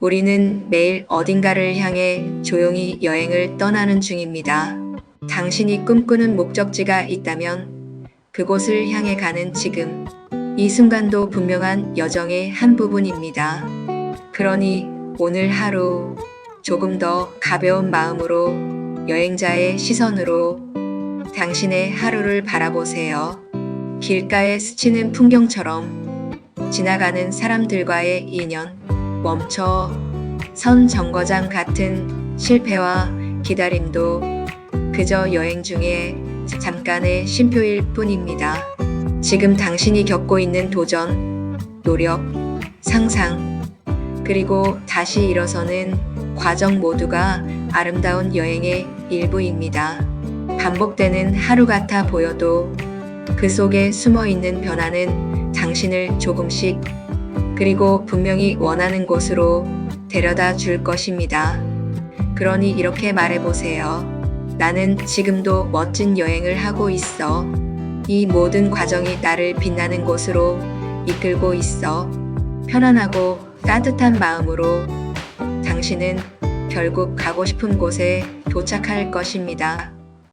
우리는 매일 어딘가를 향해 조용히 여행을 떠나는 중입니다. 당신이 꿈꾸는 목적지가 있다면 그곳을 향해 가는 지금, 이 순간도 분명한 여정의 한 부분입니다. 그러니 오늘 하루 조금 더 가벼운 마음으로 여행자의 시선으로 당신의 하루를 바라보세요. 길가에 스치는 풍경처럼 지나가는 사람들과의 인연, 멈춰 선 정거장 같은 실패와 기다림도 그저 여행 중에 잠깐의 쉼표일 뿐입니다. 지금 당신이 겪고 있는 도전, 노력, 상상, 그리고 다시 일어서는 과정 모두가 아름다운 여행의 일부입니다. 반복되는 하루 같아 보여도 그 속에 숨어 있는 변화는 당신을 조금씩 그리고 분명히 원하는 곳으로 데려다 줄 것입니다. 그러니 이렇게 말해보세요. 나는 지금도 멋진 여행을 하고 있어. 이 모든 과정이 나를 빛나는 곳으로 이끌고 있어. 편안하고 따뜻한 마음으로 당신은 결국 가고 싶은 곳에 도착할 것입니다.